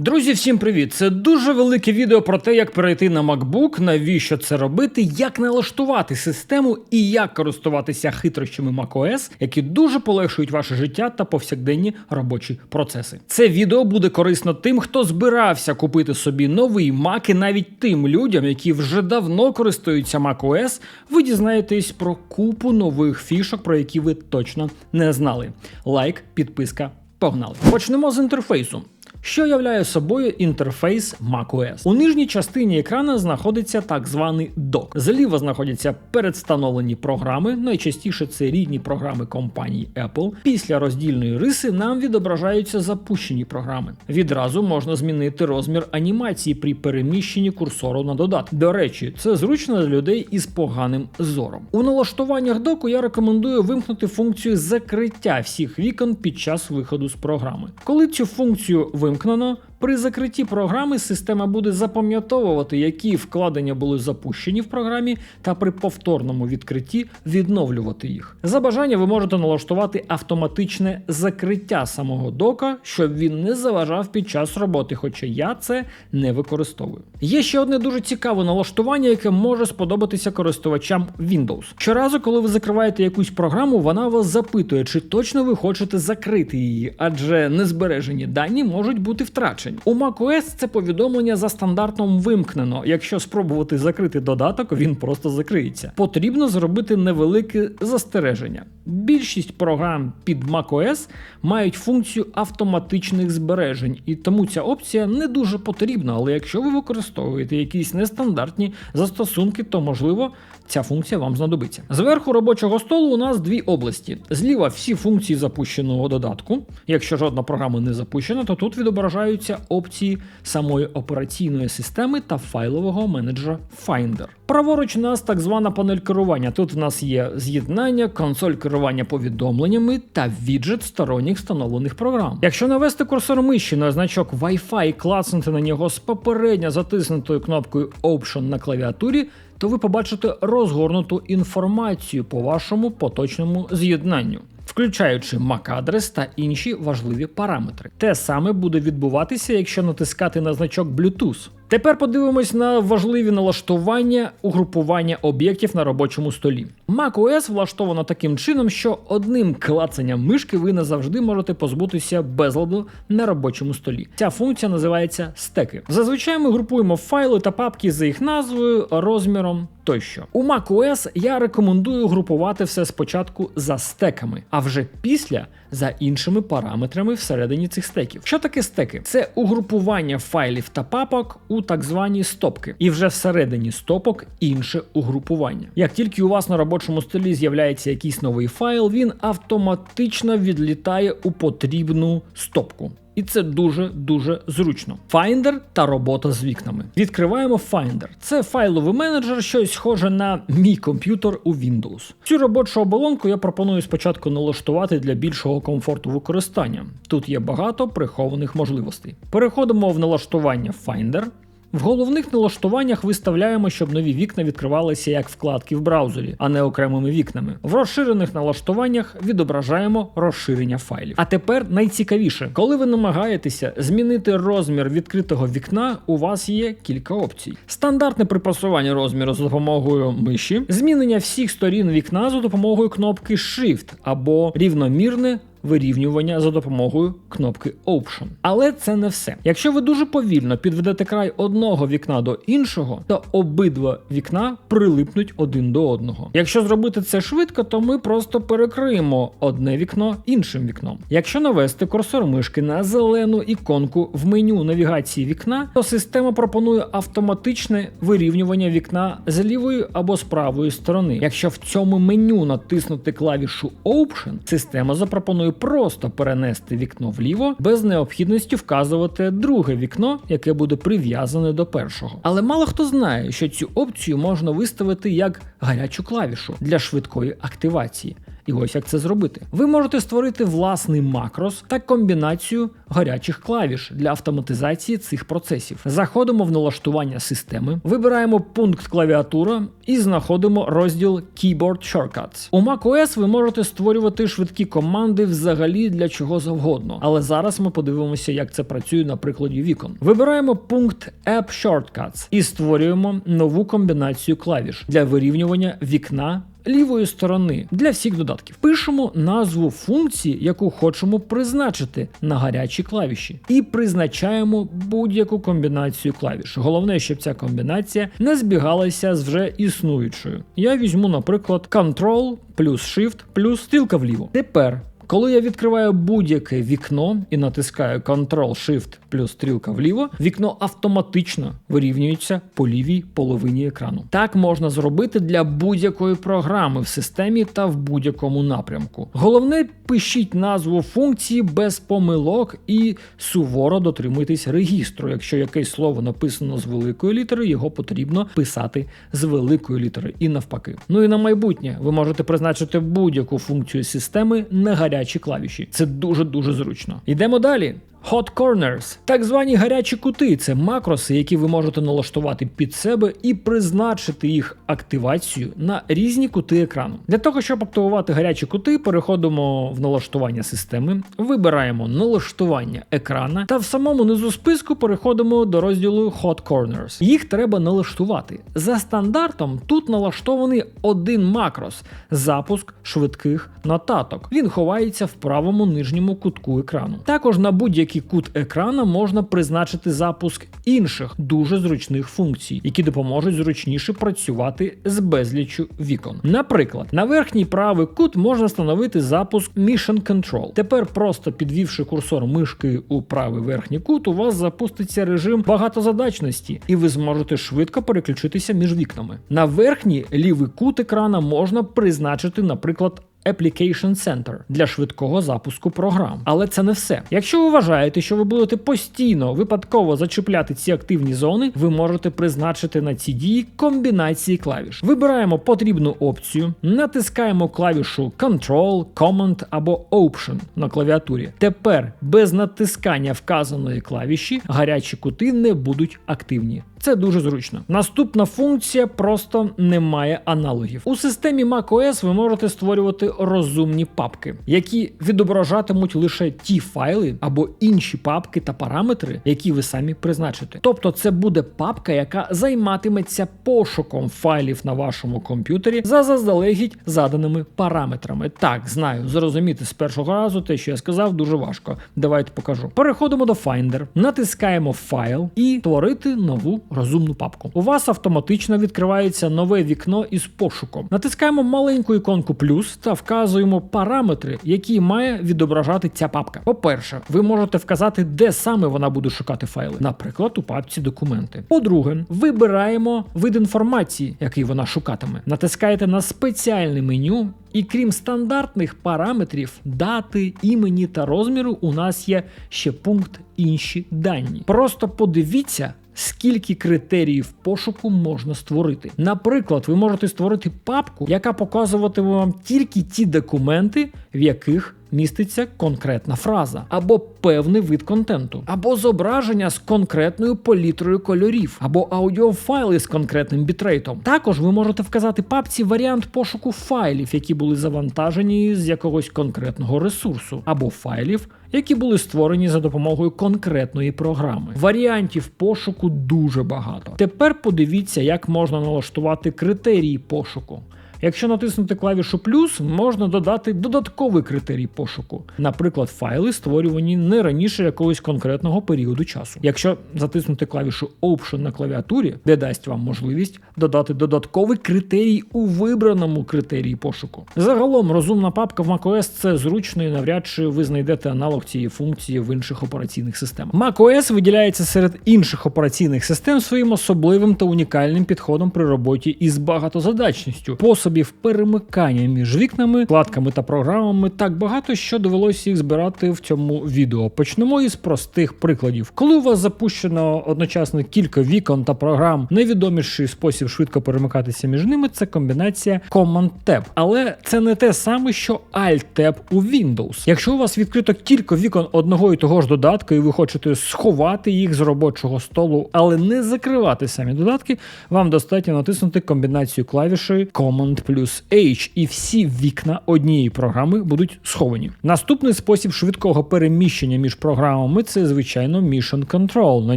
Друзі, всім привіт! Це дуже велике відео про те, як перейти на MacBook, навіщо це робити, як налаштувати систему і як користуватися хитрощами macOS, які дуже полегшують ваше життя та повсякденні робочі процеси. Це відео буде корисно тим, хто збирався купити собі новий Mac, і навіть тим людям, які вже давно користуються macOS, ви дізнаєтесь про купу нових фішок, про які ви точно не знали. Лайк, підписка, погнали. Почнемо з інтерфейсу. Що являє собою інтерфейс macOS? У нижній частині екрана знаходиться так званий док. Зліва знаходяться передстановлені програми, найчастіше це рідні програми компанії Apple. Після роздільної риси нам відображаються запущені програми. Відразу можна змінити розмір анімації при переміщенні курсору на додаток. До речі, це зручно для людей із поганим зором. У налаштуваннях доку я рекомендую вимкнути функцію закриття всіх вікон під час виходу з програми. Коли цю функцію вимкнено, при закритті програми система буде запам'ятовувати, які вкладення були запущені в програмі, та при повторному відкритті відновлювати їх. За бажання ви можете налаштувати автоматичне закриття самого дока, щоб він не заважав під час роботи, хоча я це не використовую. Є ще одне дуже цікаве налаштування, яке може сподобатися користувачам Windows. Щоразу, коли ви закриваєте якусь програму, вона вас запитує, чи точно ви хочете закрити її, адже незбережені дані можуть бути втрачені. У macOS це повідомлення за стандартом вимкнено. Якщо спробувати закрити додаток, він просто закриється. Потрібно зробити невелике застереження. Більшість програм під macOS мають функцію автоматичних збережень, і тому ця опція не дуже потрібна. Але якщо ви використовуєте якісь нестандартні застосунки, то можливо ця функція вам знадобиться. Зверху робочого столу у нас дві області. Зліва всі функції запущеного додатку. Якщо жодна програма не запущена, то тут відображаються опції самої операційної системи та файлового менеджера Finder. Праворуч у нас так звана панель керування. Тут в нас є з'єднання, консоль керування повідомленнями та віджит сторонніх встановлених програм. Якщо навести курсор миші на значок Wi-Fi клацнути на нього з попередньо затиснутою кнопкою Option на клавіатурі, то ви побачите розгорнуту інформацію по вашому поточному з'єднанню. Включаючи MAC-адрес та інші важливі параметри. Те саме буде відбуватися, якщо натискати на значок Bluetooth. Тепер подивимось на важливі налаштування угрупування об'єктів на робочому столі. macOS влаштовано таким чином, що одним клацанням мишки ви не завжди можете позбутися безладу на робочому столі. Ця функція називається стеки. Зазвичай ми групуємо файли та папки за їх назвою, розміром тощо. У macOS я рекомендую групувати все спочатку за стеками, а вже після за іншими параметрами всередині цих стеків. Що таке стеки? Це угрупування файлів та папок у так звані стопки, і вже всередині стопок інше угрупування. Як тільки у вас на робочому столі з'являється якийсь новий файл, він автоматично відлітає у потрібну стопку. І це дуже-дуже зручно. Finder та робота з вікнами. Відкриваємо Finder. Це файловий менеджер, щось схоже на мій комп'ютер у Windows. Цю робочу оболонку я пропоную спочатку налаштувати для більшого комфорту використання. Тут є багато прихованих можливостей. Переходимо в налаштування Finder. В головних налаштуваннях виставляємо, щоб нові вікна відкривалися як вкладки в браузері, а не окремими вікнами. В розширених налаштуваннях відображаємо розширення файлів. А тепер найцікавіше, коли ви намагаєтеся змінити розмір відкритого вікна, у вас є кілька опцій: стандартне припасування розміру за допомогою миші, змінення всіх сторін вікна за допомогою кнопки Shift або рівномірне вирівнювання за допомогою кнопки Option. Але це не все. Якщо ви дуже повільно підведете край одного вікна до іншого, то обидва вікна прилипнуть один до одного. Якщо зробити це швидко, то ми просто перекриємо одне вікно іншим вікном. Якщо навести курсор мишки на зелену іконку в меню навігації вікна, то система пропонує автоматичне вирівнювання вікна з лівої або з правої сторони. Якщо в цьому меню натиснути клавішу Option, система запропонує просто перенести вікно вліво без необхідності вказувати друге вікно, яке буде прив'язане до першого. Але мало хто знає, що цю опцію можна виставити як гарячу клавішу для швидкої активації. І ось як це зробити. Ви можете створити власний макрос та комбінацію гарячих клавіш для автоматизації цих процесів. Заходимо в налаштування системи, вибираємо пункт клавіатура і знаходимо розділ Keyboard Shortcuts. У macOS ви можете створювати швидкі команди взагалі для чого завгодно. Але зараз ми подивимося, як це працює на прикладі вікон. Вибираємо пункт App Shortcuts і створюємо нову комбінацію клавіш для вирівнювання вікна лівої сторони для всіх додатків. Пишемо назву функції, яку хочемо призначити на гарячі клавіші, і призначаємо будь-яку комбінацію клавіш. Головне, щоб ця комбінація не збігалася з вже існуючою. Я візьму, наприклад, Ctrl плюс Shift плюс стрілка вліво. Тепер коли я відкриваю будь-яке вікно і натискаю Ctrl-Shift плюс стрілка вліво, вікно автоматично вирівнюється по лівій половині екрану. Так можна зробити для будь-якої програми в системі та в будь-якому напрямку. Головне, пишіть назву функції без помилок і суворо дотримуйтесь регістру. Якщо якесь слово написано з великої літери, його потрібно писати з великої літери і навпаки. Ну і на майбутнє ви можете призначити будь-яку функцію системи на гарячі клавіші. Це дуже дуже зручно. Йдемо далі. Hot Corners – так звані гарячі кути це макроси, які ви можете налаштувати під себе і призначити їх активацію на різні кути екрану. Для того, щоб активувати гарячі кути, переходимо в налаштування системи, вибираємо налаштування екрана та в самому низу списку переходимо до розділу Hot Corners. Їх треба налаштувати. За стандартом тут налаштований один макрос запуск швидких нотаток. Він ховається в правому нижньому кутку екрану. Також на будь-який кут екрана можна призначити запуск інших дуже зручних функцій, які допоможуть зручніше працювати з безліччю вікон. Наприклад, на верхній правий кут можна встановити запуск Mission Control. Тепер, просто підвівши курсор мишки у правий верхній кут, у вас запуститься режим багатозадачності, і ви зможете швидко переключитися між вікнами. На верхній лівий кут екрана можна призначити, наприклад, Application Center для швидкого запуску програм. Але це не все. Якщо ви вважаєте, що ви будете постійно випадково зачіпляти ці активні зони, ви можете призначити на ці дії комбінації клавіш. Вибираємо потрібну опцію, натискаємо клавішу Control, Command або Option на клавіатурі. Тепер без натискання вказаної клавіші гарячі кути не будуть активні. Це дуже зручно. Наступна функція просто не має аналогів. У системі macOS ви можете створювати розумні папки, які відображатимуть лише ті файли або інші папки та параметри, які ви самі призначите. Тобто, це буде папка, яка займатиметься пошуком файлів на вашому комп'ютері за заздалегідь заданими параметрами. Так, знаю, зрозуміти з першого разу те, що я сказав, дуже важко. Давайте покажу. Переходимо до Finder, натискаємо файл і творити нову розумну папку. У вас автоматично відкривається нове вікно із пошуком. Натискаємо маленьку іконку плюс та вказуємо параметри, які має відображати ця папка. По-перше, ви можете вказати, де саме вона буде шукати файли, наприклад, у папці документи. По-друге, вибираємо вид інформації, який вона шукатиме. Натискаєте на спеціальне меню. І крім стандартних параметрів дати, імені та розміру, у нас є ще пункт інші дані. Просто подивіться, скільки критеріїв пошуку можна створити. Наприклад, ви можете створити папку, яка показуватиме вам тільки ті документи, в яких міститься конкретна фраза, або певний вид контенту, або зображення з конкретною палітрою кольорів, або аудіофайли з конкретним бітрейтом. Також ви можете вказати папці варіант пошуку файлів, які були завантажені з якогось конкретного ресурсу, або файлів, які були створені за допомогою конкретної програми. Варіантів пошуку дуже багато. Тепер подивіться, як можна налаштувати критерії пошуку. Якщо натиснути клавішу плюс, можна додати додатковий критерій пошуку, наприклад, файли, створювані не раніше якогось конкретного періоду часу. Якщо затиснути клавішу Option на клавіатурі, де дасть вам можливість додати додатковий критерій у вибраному критерії пошуку. Загалом розумна папка в macOS це зручно і навряд чи ви знайдете аналог цієї функції в інших операційних системах. macOS виділяється серед інших операційних систем своїм особливим та унікальним підходом при роботі із багатозадачністю. Способів перемикання між вікнами, вкладками та програмами так багато, що довелося їх збирати в цьому відео. Почнемо із простих прикладів. Коли у вас запущено одночасно кілька вікон та програм, найвідоміший спосіб швидко перемикатися між ними це комбінація Command-Tab. Але це не те саме, що Alt-Tab у Windows. Якщо у вас відкрито кілька вікон одного і того ж додатку, і ви хочете сховати їх з робочого столу, але не закривати самі додатки, вам достатньо натиснути комбінацію клавіші Command плюс H, і всі вікна однієї програми будуть сховані. Наступний спосіб швидкого переміщення між програмами це, звичайно, Mission Control. На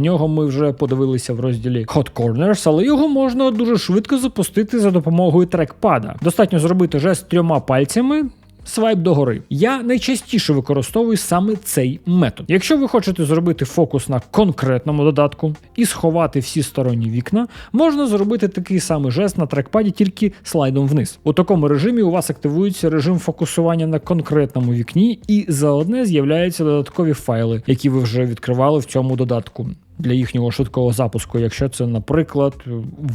нього ми вже подивилися в розділі Hot Corners, але його можна дуже швидко запустити за допомогою трекпада. Достатньо зробити жест трьома пальцями. Свайп догори. Я найчастіше використовую саме цей метод. Якщо ви хочете зробити фокус на конкретному додатку і сховати всі сторонні вікна, можна зробити такий самий жест на трекпаді, тільки слайдом вниз. У такому режимі у вас активується режим фокусування на конкретному вікні, і заодне з'являються додаткові файли, які ви вже відкривали в цьому додатку для їхнього швидкого запуску, якщо це, наприклад,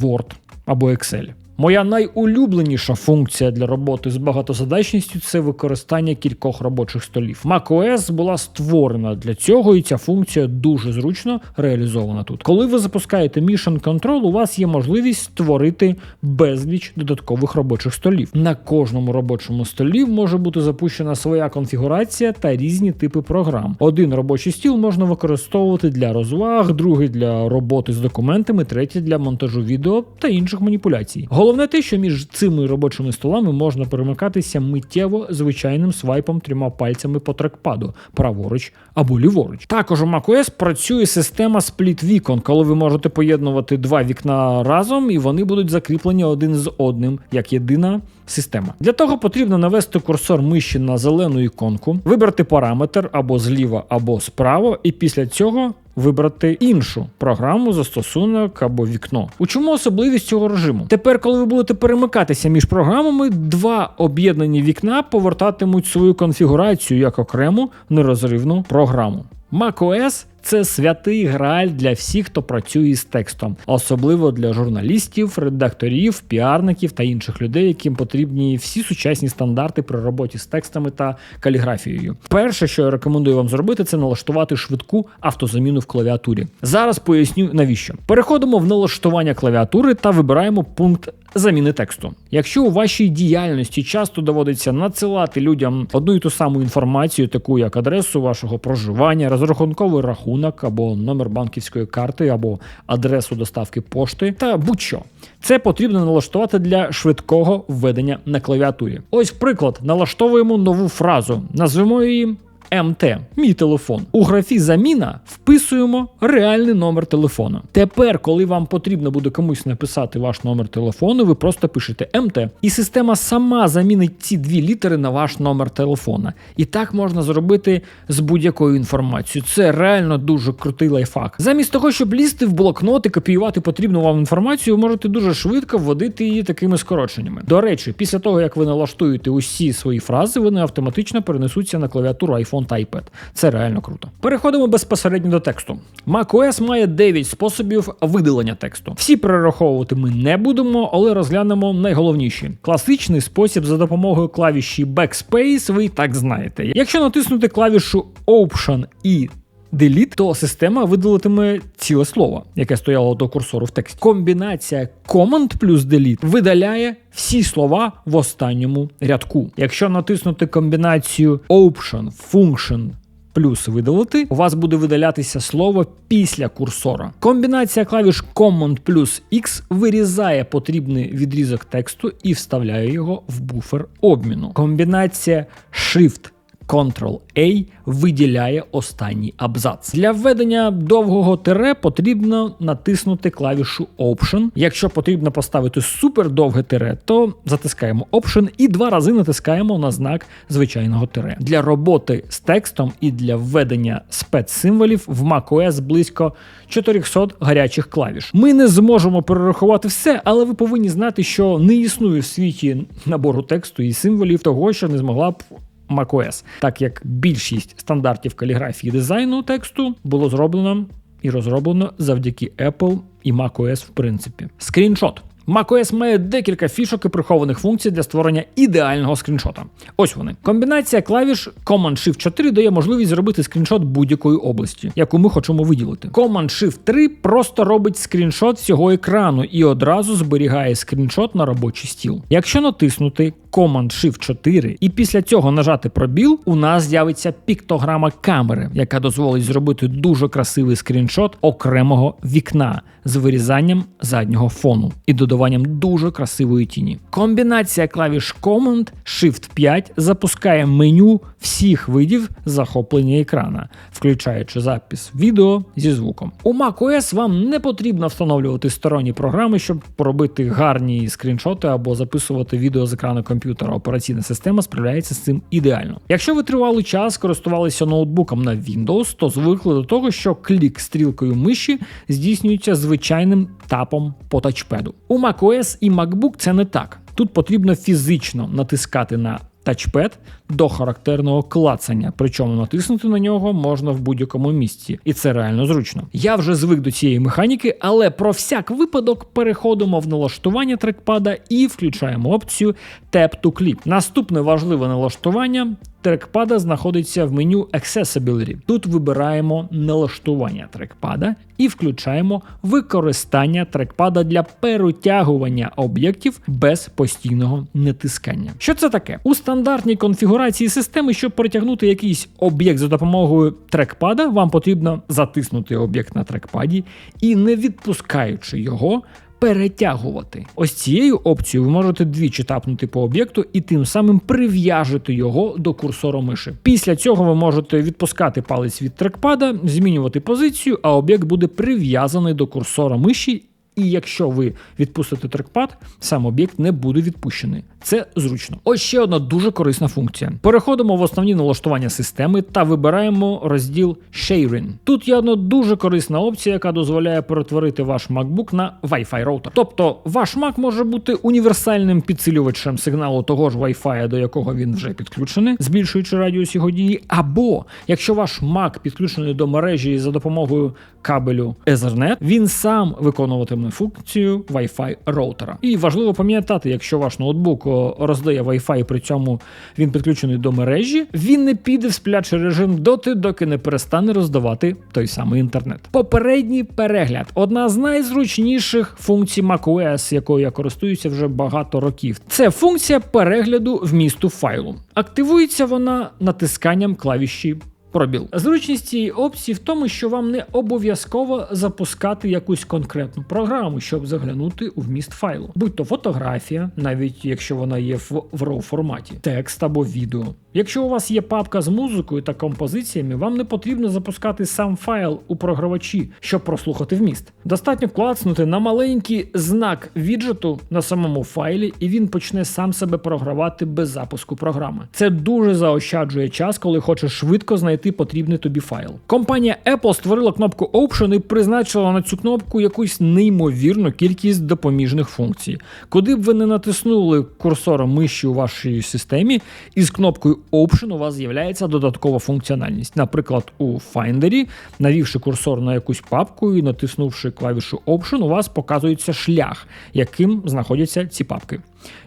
Word або Excel. Моя найулюбленіша функція для роботи з багатозадачністю це використання кількох робочих столів. macOS була створена для цього, і ця функція дуже зручно реалізована тут. Коли ви запускаєте Mission Control, у вас є можливість створити безліч додаткових робочих столів. На кожному робочому столі може бути запущена своя конфігурація та різні типи програм. Один робочий стіл можна використовувати для розваг, другий для роботи з документами, третій для монтажу відео та інших маніпуляцій. Головне те, що між цими робочими столами можна перемикатися миттєво звичайним свайпом трьома пальцями по трекпаду, праворуч або ліворуч. Також у macOS працює система спліт вікон, коли ви можете поєднувати два вікна разом, і вони будуть закріплені один з одним як єдина система. Для того потрібно навести курсор миші на зелену іконку, вибрати параметр або зліва, або справа, і після цього. Вибрати іншу програму, застосунок або вікно. У чому особливість цього режиму? Тепер, коли ви будете перемикатися між програмами, два об'єднані вікна повертатимуть свою конфігурацію як окрему нерозривну програму. macOS – це святий грааль для всіх, хто працює з текстом, особливо для журналістів, редакторів, піарників та інших людей, яким потрібні всі сучасні стандарти при роботі з текстами та каліграфією. Перше, що я рекомендую вам зробити, це налаштувати швидку автозаміну в клавіатурі. Зараз поясню навіщо. Переходимо в налаштування клавіатури та вибираємо пункт заміни тексту. Якщо у вашій діяльності часто доводиться надсилати людям одну і ту саму інформацію, таку як адресу вашого проживання, розрахунковий рахунок або номер банківської карти, або адресу доставки пошти, та будь-що, це потрібно налаштувати для швидкого введення на клавіатурі. Ось приклад: налаштовуємо нову фразу, назвемо її. МТ, мій телефон. У графі заміна вписуємо реальний номер телефону. Тепер, коли вам потрібно буде комусь написати ваш номер телефону, ви просто пишете МТ, і система сама замінить ці дві літери на ваш номер телефона. І так можна зробити з будь-якою інформацією. Це реально дуже крутий лайфхак. Замість того, щоб лізти в блокнот і копіювати потрібну вам інформацію, ви можете дуже швидко вводити її такими скороченнями. До речі, після того як ви налаштуєте усі свої фрази, вони автоматично перенесуться на клавіатуру iPhone та iPad. Це реально круто. Переходимо безпосередньо до тексту. macOS має 9 способів видалення тексту. Всі перераховувати ми не будемо, але розглянемо найголовніші. Класичний спосіб за допомогою клавіші Backspace, ви і так знаєте. Якщо натиснути клавішу Option і Delete, то система видалитиме ціле слово, яке стояло до курсору в тексті. Комбінація Command плюс Delete видаляє всі слова в останньому рядку. Якщо натиснути комбінацію Option, Function плюс видалити, у вас буде видалятися слово після курсора. Комбінація клавіш Command плюс X вирізає потрібний відрізок тексту і вставляє його в буфер обміну. Комбінація Shift Ctrl-A виділяє останній абзац. Для введення довгого тире потрібно натиснути клавішу Option. Якщо потрібно поставити супердовге тире, то затискаємо Option і два рази натискаємо на знак звичайного тире. Для роботи з текстом і для введення спецсимволів в macOS близько 400 гарячих клавіш. Ми не зможемо перерахувати все, але ви повинні знати, що не існує в світі набору тексту і символів того, що не змогла б macOS, так як більшість стандартів каліграфії дизайну тексту було зроблено і розроблено завдяки Apple і macOS в принципі. Скріншот. macOS має декілька фішок і прихованих функцій для створення ідеального скріншота. Ось вони. Комбінація клавіш Command-Shift-4 дає можливість зробити скріншот будь-якої області, яку ми хочемо виділити. Command-Shift-3 просто робить скріншот всього екрану і одразу зберігає скріншот на робочий стіл. Якщо натиснути Command-Shift-4 і після цього нажати пробіл, у нас з'явиться піктограма камери, яка дозволить зробити дуже красивий скріншот окремого вікна з вирізанням заднього фону і додаванням дуже красивої тіні. Комбінація клавіш Command Shift 5 запускає меню всіх видів захоплення екрана, включаючи запис відео зі звуком. У macOS вам не потрібно встановлювати сторонні програми, щоб поробити гарні скріншоти або записувати відео з екрану комп'ютера. Операційна система справляється з цим ідеально. Якщо ви тривалий час користувалися ноутбуком на Windows, то звикли до того, що клік стрілкою миші здійснюється звичайним тапом по тачпеду. У macOS і MacBook це не так. Тут потрібно фізично натискати на тачпед до характерного клацання, причому натиснути на нього можна в будь-якому місці, і це реально зручно. Я вже звик до цієї механіки, але про всяк випадок переходимо в налаштування трекпада і включаємо опцію Tap to Clip. Наступне важливе налаштування. Трекпада знаходиться в меню Accessibility. Тут вибираємо налаштування трекпада і включаємо використання трекпада для перетягування об'єктів без постійного натискання. Що це таке? У стандартній конфігурації системи, щоб перетягнути якийсь об'єкт за допомогою трекпада, вам потрібно затиснути об'єкт на трекпаді і, не відпускаючи його, перетягувати. Ось цією опцією ви можете двічі тапнути по об'єкту і тим самим прив'яжете його до курсору миші. Після цього ви можете відпускати палець від трекпада, змінювати позицію, а об'єкт буде прив'язаний до курсора миші. І якщо ви відпустите трекпад, сам об'єкт не буде відпущений. Це зручно. Ось ще одна дуже корисна функція. Переходимо в основні налаштування системи та вибираємо розділ Sharing. Тут є одна дуже корисна опція, яка дозволяє перетворити ваш MacBook на Wi-Fi роутер. Тобто ваш Mac може бути універсальним підсилювачем сигналу того ж Wi-Fi, до якого він вже підключений, збільшуючи радіус його дії. Або якщо ваш Mac підключений до мережі за допомогою кабелю Ethernet, він сам виконуватиме функцію Wi-Fi роутера. І важливо пам'ятати, якщо ваш ноутбук роздає Wi-Fi, при цьому він підключений до мережі, він не піде в сплячий режим доти, доки не перестане роздавати той самий інтернет. Попередній перегляд одна з найзручніших функцій macOS, якою я користуюся вже багато років. Це функція перегляду вмісту файлу. Активується вона натисканням клавіші пробіл. Зручність цієї опції в тому, що вам не обов'язково запускати якусь конкретну програму, щоб заглянути у вміст файлу, будь то фотографія, навіть якщо вона є в, RAW форматі, текст або відео. Якщо у вас є папка з музикою та композиціями, вам не потрібно запускати сам файл у програвачі, щоб прослухати вміст. Достатньо клацнути на маленький знак віджиту на самому файлі, і він почне сам себе програвати без запуску програми. Це дуже заощаджує час, коли хочеш швидко знайти потрібний тобі файл. Компанія Apple створила кнопку Option і призначила на цю кнопку якусь неймовірну кількість допоміжних функцій. Куди б ви не натиснули курсором миші у вашій системі, із кнопкою Option у вас з'являється додаткова функціональність. Наприклад, у Finder, навівши курсор на якусь папку і натиснувши клавішу Option, у вас показується шлях, яким знаходяться ці папки.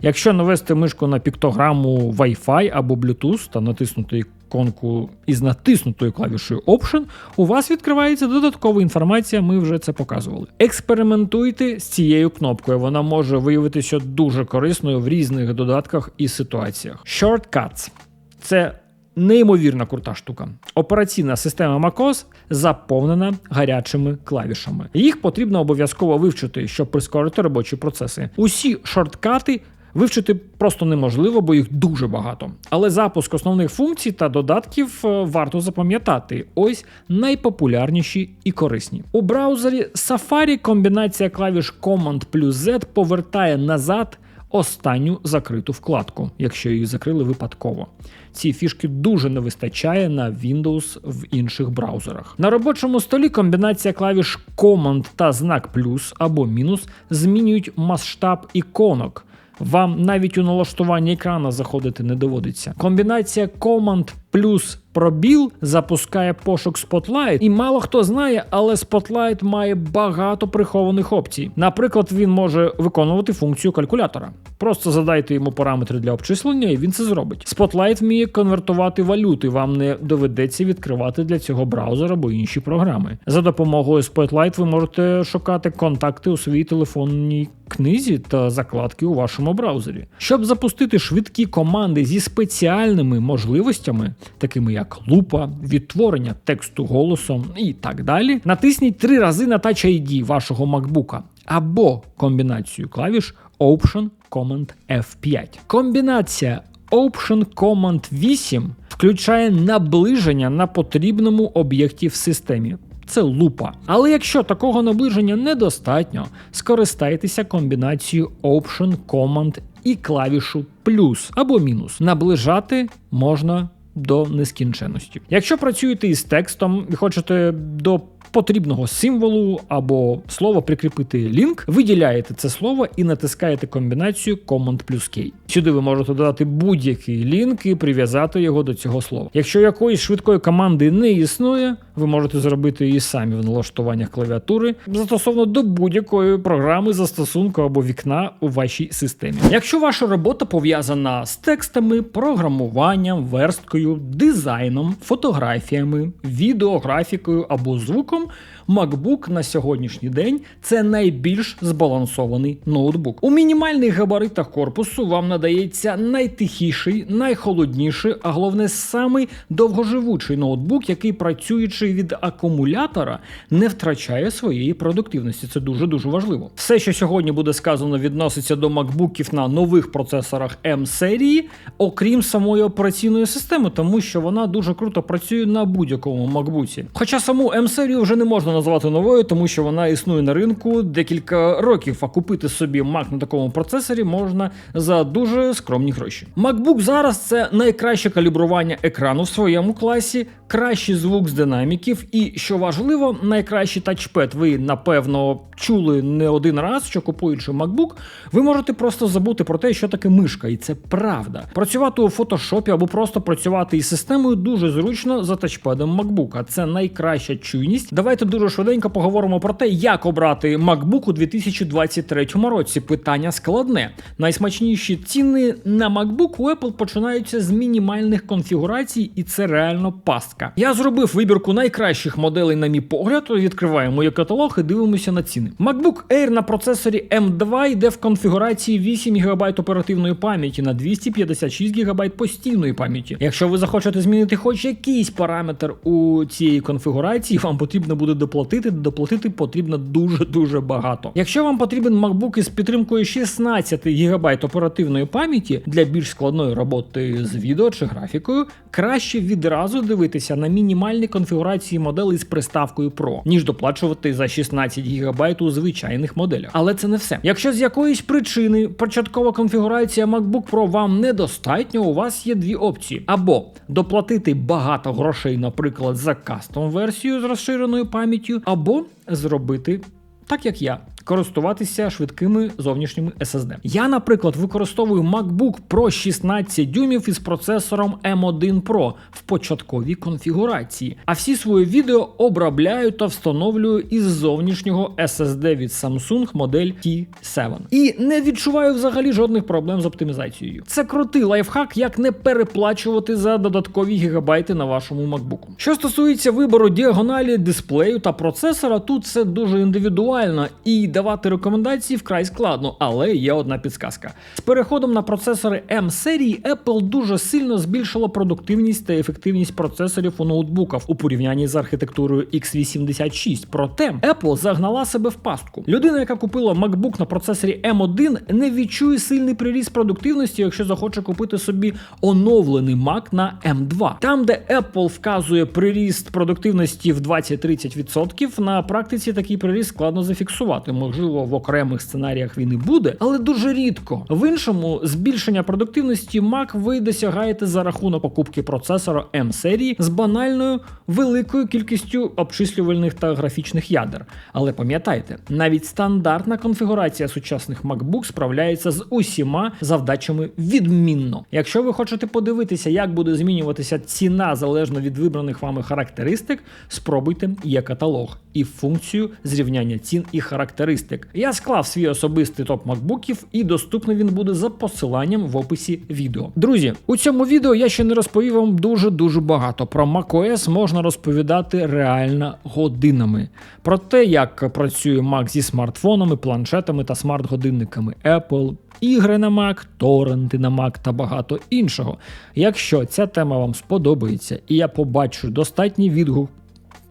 Якщо навести мишку на піктограму Wi-Fi або Bluetooth та натиснути іконку із натиснутою клавішою Option, у вас відкривається додаткова інформація, ми вже це показували. Експериментуйте з цією кнопкою, вона може виявитися дуже корисною в різних додатках і ситуаціях. Shortcuts – це неймовірна крута штука. Операційна система macOS заповнена гарячими клавішами. Їх потрібно обов'язково вивчити, щоб прискорити робочі процеси. Усі шорткати Вивчити просто неможливо, бо їх дуже багато. Але запуск основних функцій та додатків е, варто запам'ятати. Ось найпопулярніші і корисні. У браузері Safari комбінація клавіш Command плюс Z повертає назад. Останню закриту вкладку, якщо її закрили випадково. Ці фішки дуже не вистачає на Windows в інших браузерах. На робочому столі комбінація клавіш Command та знак плюс або мінус змінюють масштаб іконок. Вам навіть у налаштуванні екрана заходити не доводиться. Комбінація Command плюс пробіл запускає пошук Spotlight, і мало хто знає, але Spotlight має багато прихованих опцій. Наприклад, він може виконувати функцію калькулятора. Просто задайте йому параметри для обчислення, і він це зробить. Spotlight вміє конвертувати валюти. Вам не доведеться відкривати для цього браузер або інші програми. За допомогою Spotlight ви можете шукати контакти у своїй телефонній книзі та закладки у вашому браузері. Щоб запустити швидкі команди зі спеціальними можливостями, такими як лупа, відтворення тексту голосом і так далі, натисніть три рази на Touch ID вашого MacBook або комбінацію клавіш Option Command F5. Комбінація Option Command 8 включає наближення на потрібному об'єкті в системі. Це лупа. Але якщо такого наближення недостатньо, скористайтеся комбінацією Option Command і клавішу плюс або мінус. Наближати можна до нескінченності. Якщо працюєте із текстом і хочете до потрібного символу або слова прикріпити лінк, виділяєте це слово і натискаєте комбінацію Command плюс K. Сюди ви можете додати будь-який лінк і прив'язати його до цього слова. Якщо якоїсь швидкої команди не існує, ви можете зробити її самі в налаштуваннях клавіатури застосовно до будь-якої програми, застосунку або вікна у вашій системі. Якщо ваша робота пов'язана з текстами, програмуванням, версткою, дизайном, фотографіями, відеографікою або звуком, home. MacBook на сьогоднішній день це найбільш збалансований ноутбук. У мінімальних габаритах корпусу вам надається найтихіший, найхолодніший, а головне самий довгоживучий ноутбук, який працюючи від акумулятора, не втрачає своєї продуктивності. Це дуже дуже важливо. Все, що сьогодні буде сказано, відноситься до макбуків на нових процесорах М серії, окрім самої операційної системи, тому що вона дуже круто працює на будь-якому макбуці. Хоча саму М серію вже не можна назвати новою, тому що вона існує на ринку декілька років, а купити собі Mac на такому процесорі можна за дуже скромні гроші. MacBook зараз це найкраще калібрування екрану в своєму класі, кращий звук з динаміків, і що важливо, найкращий тачпед. Ви напевно чули не один раз, що купуючи MacBook, ви можете просто забути про те, що таке мишка, і це правда. Працювати у фотошопі або просто працювати із системою дуже зручно за тачпедом MacBook. Це найкраща чуйність. Давайте дуже швиденько поговоримо про те, як обрати MacBook у 2023 році. Питання складне. Найсмачніші ціни на MacBook у Apple починаються з мінімальних конфігурацій, і це реально пастка. Я зробив вибірку найкращих моделей, на мій погляд. Відкриваємо її каталог і дивимося на ціни. MacBook Air на процесорі M2 йде в конфігурації 8 ГБ оперативної пам'яті на 256 ГБ постійної пам'яті. Якщо ви захочете змінити хоч якийсь параметр у цієї конфігурації, вам потрібно буде доплатити. Доплатити потрібно дуже дуже багато. Якщо вам потрібен MacBook із підтримкою 16 ГБ оперативної пам'яті для більш складної роботи з відео чи графікою, краще відразу дивитися на мінімальні конфігурації моделей з приставкою Pro, ніж доплачувати за 16 ГБ у звичайних моделях. Але це не все. Якщо з якоїсь причини початкова конфігурація MacBook Pro вам недостатньо, у вас є дві опції: або доплатити багато грошей, наприклад, за кастом версію з розширеною пам'яттю, або зробити так, як я. Користуватися швидкими зовнішніми SSD. Я, наприклад, використовую MacBook Pro 16 дюймів із процесором M1 Pro в початковій конфігурації, а всі свої відео обробляю та встановлюю із зовнішнього SSD від Samsung модель T7. І не відчуваю взагалі жодних проблем з оптимізацією. Це крутий лайфхак, як не переплачувати за додаткові гігабайти на вашому MacBook. Що стосується вибору діагоналі, дисплею та процесора, тут це дуже індивідуально і давати рекомендації вкрай складно, але є одна підсказка. З переходом на процесори M серії Apple дуже сильно збільшила продуктивність та ефективність процесорів у ноутбуках у порівнянні з архітектурою x86. Проте Apple загнала себе в пастку. Людина, яка купила MacBook на процесорі M1, не відчує сильний приріст продуктивності, якщо захоче купити собі оновлений Mac на M2. Там, де Apple вказує приріст продуктивності в 20-30%, на практиці такий приріст складно зафіксувати можливо в окремих сценаріях він і буде, але дуже рідко. В іншому збільшення продуктивності Mac ви досягаєте за рахунок покупки процесора M серії з банальною великою кількістю обчислювальних та графічних ядер. Але пам'ятайте, навіть стандартна конфігурація сучасних MacBook справляється з усіма завдачами відмінно. Якщо ви хочете подивитися, як буде змінюватися ціна залежно від вибраних вами характеристик, спробуйте є каталог і функцію зрівняння цін і характеристик. Я склав свій особистий топ макбуків, і доступний він буде за посиланням в описі відео. Друзі, у цьому відео я ще не розповів вам дуже дуже багато. Про macOS можна розповідати реально годинами. Про те, як працює Mac зі смартфонами, планшетами та смарт-годинниками Apple. Ігри на Mac, торренти на Mac та багато іншого. Якщо ця тема вам сподобається і я побачу достатній відгук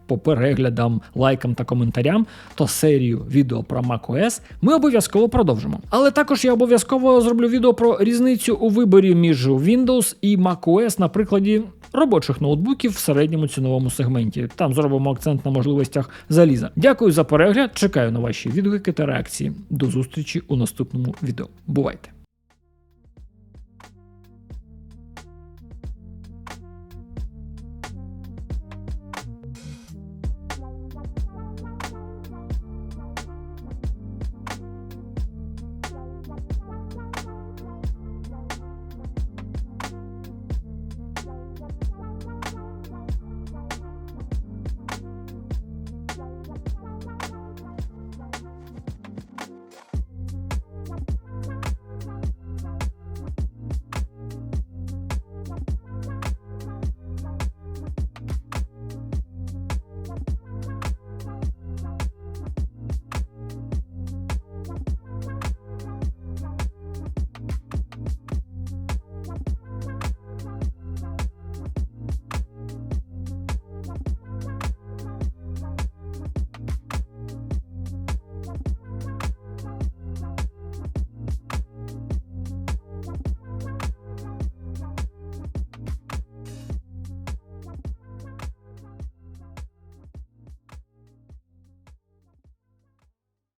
по переглядам, лайкам та коментарям, то серію відео про macOS ми обов'язково продовжимо. Але також я обов'язково зроблю відео про різницю у виборі між Windows і macOS на прикладі робочих ноутбуків в середньому ціновому сегменті. Там зробимо акцент на можливостях заліза. Дякую за перегляд. Чекаю на ваші відгуки та реакції. До зустрічі у наступному відео. Бувайте!